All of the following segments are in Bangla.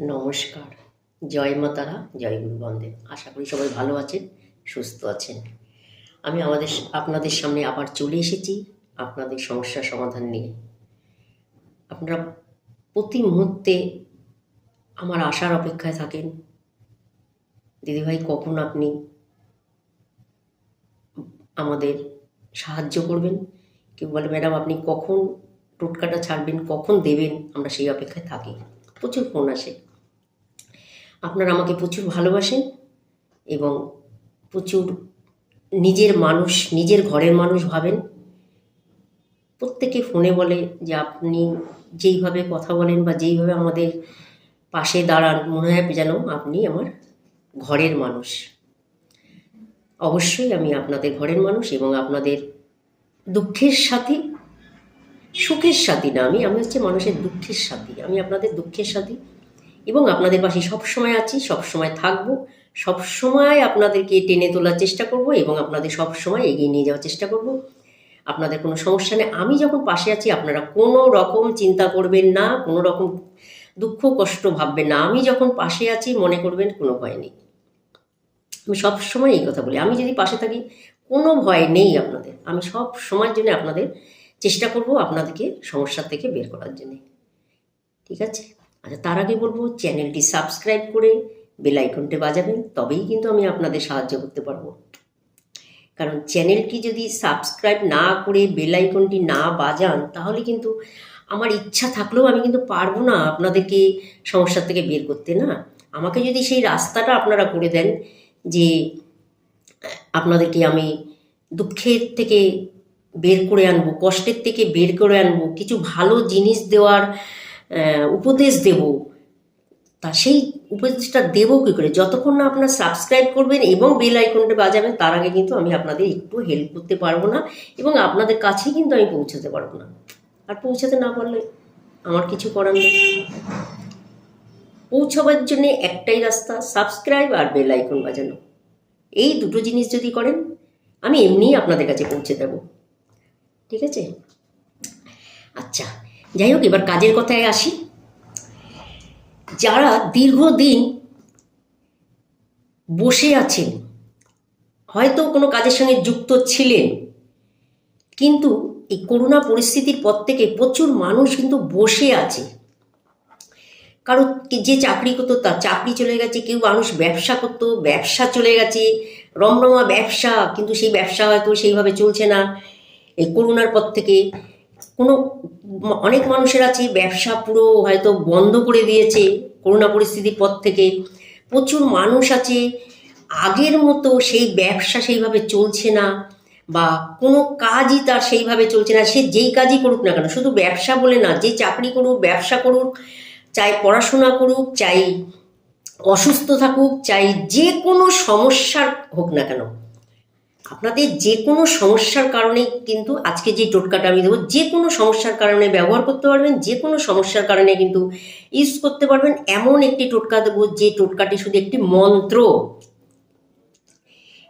নমস্কার। জয় মা তারা, জয় গুরু বন্দে। আশা করি সবাই ভালো আছেন, সুস্থ আছেন। আমি আমাদের আপনাদের সামনে আবার চলে এসেছি আপনাদের সমস্যার সমাধান নিয়ে। আপনারা প্রতি মুহূর্তে আমার আশার অপেক্ষায় থাকেন। দিদিভাই, কখন আপনি আমাদের সাহায্য করবেন? কেউ বলে, ম্যাডাম, আপনি কখন টোটকাটা ছাড়বেন, কখন দেবেন, আমরা সেই অপেক্ষায় থাকি। প্রচুর ফোন আসে। আপনারা আমাকে প্রচুর ভালোবাসেন এবং প্রচুর নিজের মানুষ, নিজের ঘরের মানুষ ভাবেন। প্রত্যেকে ফোনে বলে যে, আপনি যেইভাবে কথা বলেন বা যেইভাবে আমাদের পাশে দাঁড়ান, মনে হয় যেন আপনি আমার ঘরের মানুষ। অবশ্যই আমি আপনাদের ঘরের মানুষ এবং আপনাদের দুঃখের সাথে সুখের সাথী না, আমি আমি হচ্ছে মানুষের দুঃখের সাথী। আমি আপনাদের দুঃখের সাথী। এবং আপনাদের পাশে সবসময় আছি, সবসময় থাকব, সবসময় আপনাদেরকে টেনে তোলার চেষ্টা করব এবং আপনাদের সবসময় এগিয়ে নিয়ে যাওয়ার চেষ্টা করব। আপনাদের কোনো সমস্যা নেই। আমি যখন পাশে আছি, আপনারা কোনো রকম চিন্তা করবেন না, কোনো রকম দুঃখ, কষ্ট ভাববেন না। আমি যখন পাশে আছি, মনে করবেন কোনো ভয় নেই। আমি সব সময় এই কথা বলি। আমি যদি পাশে থাকি, কোনো ভয় নেই আপনাদের। আমি সব সময়ের জন্য আপনাদের চেষ্টা করব আপনাদেরকে সমস্যা থেকে বের করার জন্য। ঠিক আছে? আচ্ছা তার আগে বলব, চ্যানেলটি সাবস্ক্রাইব করে বেল আইকনটি বাজাবেন, তবেই কিন্তু আমি আপনাদের সাহায্য করতে পারব। কারণ চ্যানেলটি যদি সাবস্ক্রাইব না করে বেল আইকনটি না বাজান, তাহলে কিন্তু আমার ইচ্ছা থাকলেও আমি কিন্তু পারব না আপনাদেরকে সমস্যার থেকে বের করতে, না? আমাকে যদি সেই রাস্তাটা আপনারা করে দেন যে, আপনাদেরকে আমি দুঃখের থেকে বের করে আনব, কষ্টের থেকে বের করে আনব, কিছু ভালো জিনিস দেওয়ার উপদেশ দেব। তা সেই উপদেশটা দেবো কী করে? যতক্ষণ না আপনার সাবস্ক্রাইব করবেন এবং বেল আইকনটা বাজাবেন, তার আগে কিন্তু আমি আপনাদের একটু হেল্প করতে পারব না এবং আপনাদের কাছেই কিন্তু আমি পৌঁছাতে পারব না। আর পৌঁছাতে না পারলে আমার কিছু করার নেই। পৌঁছাবার জন্যে একটাই রাস্তা সাবস্ক্রাইব আর বেল আইকন বাজানো। এই দুটো জিনিস যদি করেন, আমি এমনিই আপনাদের কাছে পৌঁছে দেব। ঠিক আছে? আচ্ছা যাই হোক, এবার কাজের কথায় আসি। যারা দীর্ঘদিন বসে আছেন, হয়তো কোনো কাজের সঙ্গে যুক্ত ছিলেন, কিন্তু এই করোনা পরিস্থিতির পর থেকে প্রচুর মানুষ কিন্তু বসে আছে। কারও যে চাকরি করতো, তার চাকরি চলে গেছে, কেউ মানুষ ব্যবসা করতো, ব্যবসা চলে গেছে, রমরমা ব্যবসা, কিন্তু সেই ব্যবসা হয়তো সেইভাবে চলছে না। এই করোনার পর থেকে কোনো অনেক মানুষের আছে, ব্যবসা পুরো হয়তো বন্ধ করে দিয়েছে করোনা পরিস্থিতির পর থেকে। প্রচুর মানুষ আছে, আগের মতো সেই ব্যবসা সেইভাবে চলছে না বা কোনো কাজই তার সেইভাবে চলছে না। সে যেই কাজই করুক না কেন, শুধু ব্যবসা বলে না, যে চাকরি করুক, ব্যবসা করুক, চাই পড়াশোনা করুক, চাই অসুস্থ থাকুক, চাই যে কোনো সমস্যার হোক না কেন আপনাদের যে কোনো সমস্যার কারণে কিন্তু আজকে যে টোটকাটা আমি দেবো, যে কোনো সমস্যার কারণে ব্যবহার করতে পারবেন, যে কোনো সমস্যার কারণে কিন্তু ইউজ করতে পারবেন। এমন একটি টোটকা দেবো যে টোটকাটি শুধু একটি মন্ত্র।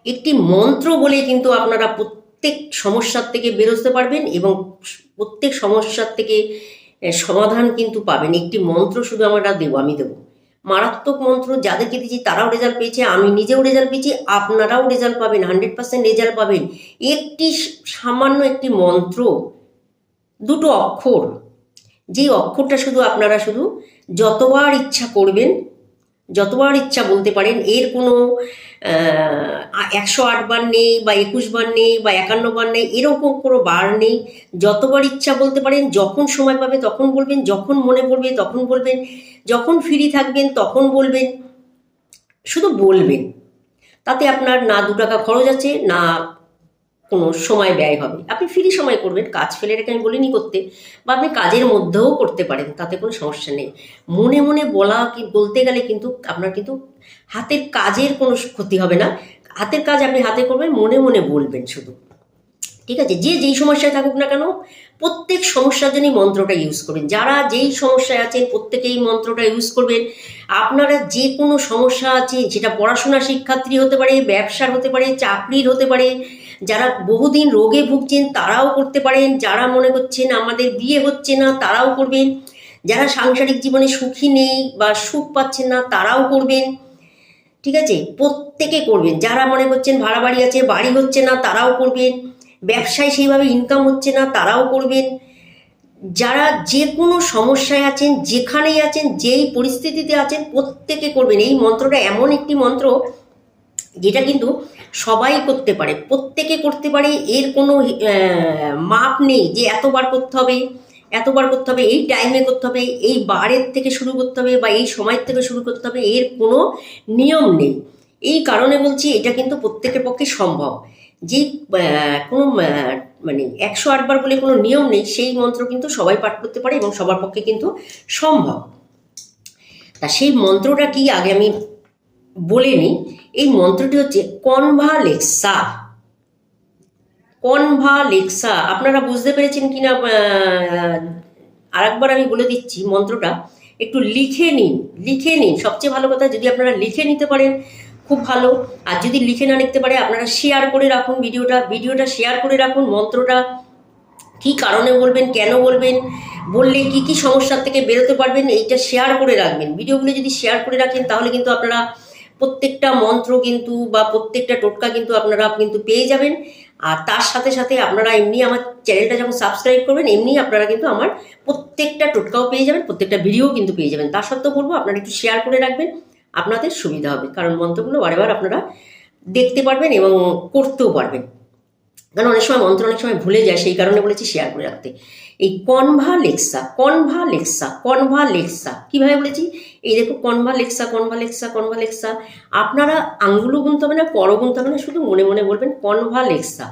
একটি মন্ত্র বলে কিন্তু আপনারা প্রত্যেক সমস্যার থেকে বেরোতে পারবেন এবং প্রত্যেক সমস্যার থেকে সমাধান কিন্তু পাবেন। একটি মন্ত্র শুধু আমরা দেবো, আমি দেবো। মারাত্মক মন্ত্র যাদেরকে দিয়েছি তারাও রেজাল্ট পেয়েছে, আমি নিজেও রেজাল্ট পেয়েছি, আপনারাও রেজাল্ট পাবেন হান্ড্রেড পার্সেন্ট রেজাল্ট পাবেন। একটি সামান্য একটি মন্ত্র, দুটো অক্ষর যে অক্ষরটা শুধু আপনারা শুধু যতবার ইচ্ছা করবেন যতবার ইচ্ছা বলতে পারেন, এর কোনো একশো আট বার নেই বা একুশ বার নেই বা একান্ন বার নেই, এরকম কোনো বার নেই। যতবার ইচ্ছা বলতে পারেন, যখন সময় পাবে তখন বলবেন, যখন মনে পড়বে তখন বলবেন, যখন ফ্রি থাকবেন তখন বলবেন, শুধু বলবেন। তাতে আপনার না দু টাকা খরচ আছে, না কোনো সময় ব্যয় হবে। আপনি ফ্রি সময় করবেন, কাজ ফেলে রেখে আমি বলিনি করতে, বা আপনি কাজের মধ্যেও করতে পারেন, তাতে কোনো সমস্যা নেই। মনে মনে বলা কি, বলতে গেলে কিন্তু আপনার কিন্তু হাতের কাজের কোনো ক্ষতি হবে না। হাতের কাজ আপনি হাতে করবেন, মনে মনে বলবেন শুধু। ঠিক আছে? যে যেই সমস্যায় থাকুক না কেন, প্রত্যেক সমস্যার জন্যই মন্ত্রটা ইউজ করবেন। যারা যেই সমস্যায় আছেন প্রত্যেকেই মন্ত্রটা ইউজ করবেন। আপনারা যে কোনো সমস্যা আছে সেটা পড়াশোনা শিক্ষার্থী হতে পারে, ব্যবসার হতে পারে, চাকরির হতে পারে যারা বহুদিন রোগে ভুগছেন তারাও করতে পারেন, যারা মনে করছেন আমাদের বিয়ে হচ্ছে না তারাও করবেন, যারা সাংসারিক জীবনে সুখী নেই বা সুখ পাচ্ছেন না তারাও করবেন, ঠিক আছে? প্রত্যেকে করবেন, যারা মনে করছেন ভাড়া বাড়ি আছে, বাড়ি হচ্ছে না তারাও করবেন, ব্যবসায় সেইভাবে ইনকাম হচ্ছে না তারাও করবেন, যারা যে কোনো সমস্যায় আছেন, যেখানেই আছেন, যেই পরিস্থিতিতে আছেন, প্রত্যেকে করবেন। এই মন্ত্রটা এমন একটি মন্ত্র যেটা কিন্তু সবাই করতে পারে, প্রত্যেকে করতে পারে, এর কোনো মাপ নেই যে এতবার করতে হবে, এতবার করতে হবে, এই টাইমে করতে হবে, এই বারের থেকে শুরু করতে হবে বা এই সময়ের থেকে শুরু করতে হবে, এর কোনো নিয়ম নেই। এই কারণে বলছি এটা কিন্তু প্রত্যেকের পক্ষে সম্ভব। যে কোনো মানে একশো আটবার বলে কোনো নিয়ম নেই, সেই মন্ত্র কিন্তু সবাই পাঠ করতে পারে এবং সবার পক্ষে কিন্তু সম্ভব। তা সেই মন্ত্রটা কি আগে আমি বলে নিই। এই মন্ত্রটি হচ্ছে কনভালেক্সা কনভালেক্সা আপনারা বুঝতে পেরেছেন কিনা আর একবার আমি বলে দিচ্ছি মন্ত্রটা। একটু লিখে নিন লিখে নিন। সবচেয়ে ভালো কথা, যদি আপনারা লিখে নিতে পারেন, খুব ভালো। আর যদি লিখে না লিখতে পারে, আপনারা শেয়ার করে রাখুন ভিডিওটা। ভিডিওটা শেয়ার করে রাখুন মন্ত্রটা। কি কারণে বলবেন, কেন বলবেন, বললে কি কি সমস্যার থেকে বেরোতে পারবেন, এইটা শেয়ার করে রাখবেন। ভিডিওগুলো যদি শেয়ার করে রাখেন, তাহলে কিন্তু আপনারা প্রত্যেকটা মন্ত্র কিন্তু বা প্রত্যেকটা টোটকা কিন্তু আপনারা কিন্তু পেয়ে যাবেন। আর তার সাথে সাথে আপনারা এমনি আমার চ্যানেলটা যখন সাবস্ক্রাইব করবেন, এমনি আপনারা কিন্তু আমার প্রত্যেকটা টোটকাও পেয়ে যাবেন, প্রত্যেকটা ভিডিও কিন্তু পেয়ে যাবেন। তার সত্ত্বেও বলব, আপনারা একটু শেয়ার করে রাখবেন, আপনাদের সুবিধা হবে। কারণ মন্ত্রগুলো বারেবার আপনারা দেখতে পারবেন এবং করতেও পারবেন। কারণ অনেক সময় মন্ত্র অনেক সময় ভুলে যায়, সেই কারণে বলেছি শেয়ার করে রাখতে। এই কনভালেক্সা কনভালেক্সা কনভালেক্সা কীভাবে বলেছি? এই দেখো কনভালেক্সা কনভালেক্সা কনভালেক্সা আপনারা আঙ্গুলও গুনতে হবে না করও গুনতে হবে না, শুধু মনে মনে বলবেন কনভালেক্সা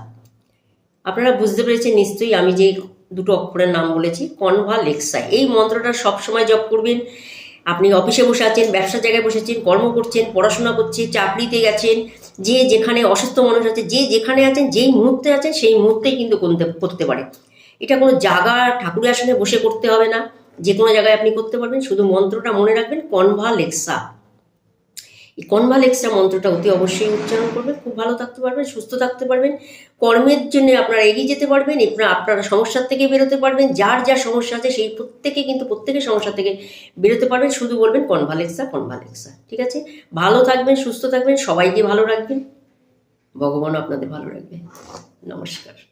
আপনারা বুঝতে পেরেছেন নিশ্চয়ই আমি যে দুটো অক্ষরের নাম বলেছি কনভালেক্সা এই মন্ত্রটা সবসময় জপ করবেন আপনি অফিসে বসে আছেন, ব্যবসার জায়গায় বসে আছেন, কর্ম করছেন, পড়াশোনা করছেন চাকরিতে গেছেন, যে যেখানে অসুস্থ মানুষ আছে, যে যেখানে আছেন, যেই মুহূর্তে আছেন, সেই মুহূর্তেই কিন্তু করতে পারে। এটা কোনো জায়গা ঠাকুরের আসনে বসে করতে হবে না। যে কোনো জায়গায় আপনি করতে পারবেন। শুধু মন্ত্রটা মনে রাখবেন কনভালেক্সা এই কনভালেক্সা মন্ত্রটা অতি অবশ্যই উচ্চারণ করবেন, খুব ভালো থাকতে পারবেন, সুস্থ থাকতে পারবেন, কর্মের জন্য আপনারা এগিয়ে যেতে পারবেন আপনারা আপনারা সমস্যার থেকে বেরোতে পারবেন, যার যা সমস্যা আছে সেই প্রত্যেকে কিন্তু প্রত্যেকের সমস্যা থেকে বেরোতে পারবেন, শুধু বলবেন কনভালেক্সা কনভালেক্সা ঠিক আছে? ভালো থাকবেন, সুস্থ থাকবেন, সবাইকে ভালো রাখবেন ভগবান আপনাদের ভালো রাখবে নমস্কার।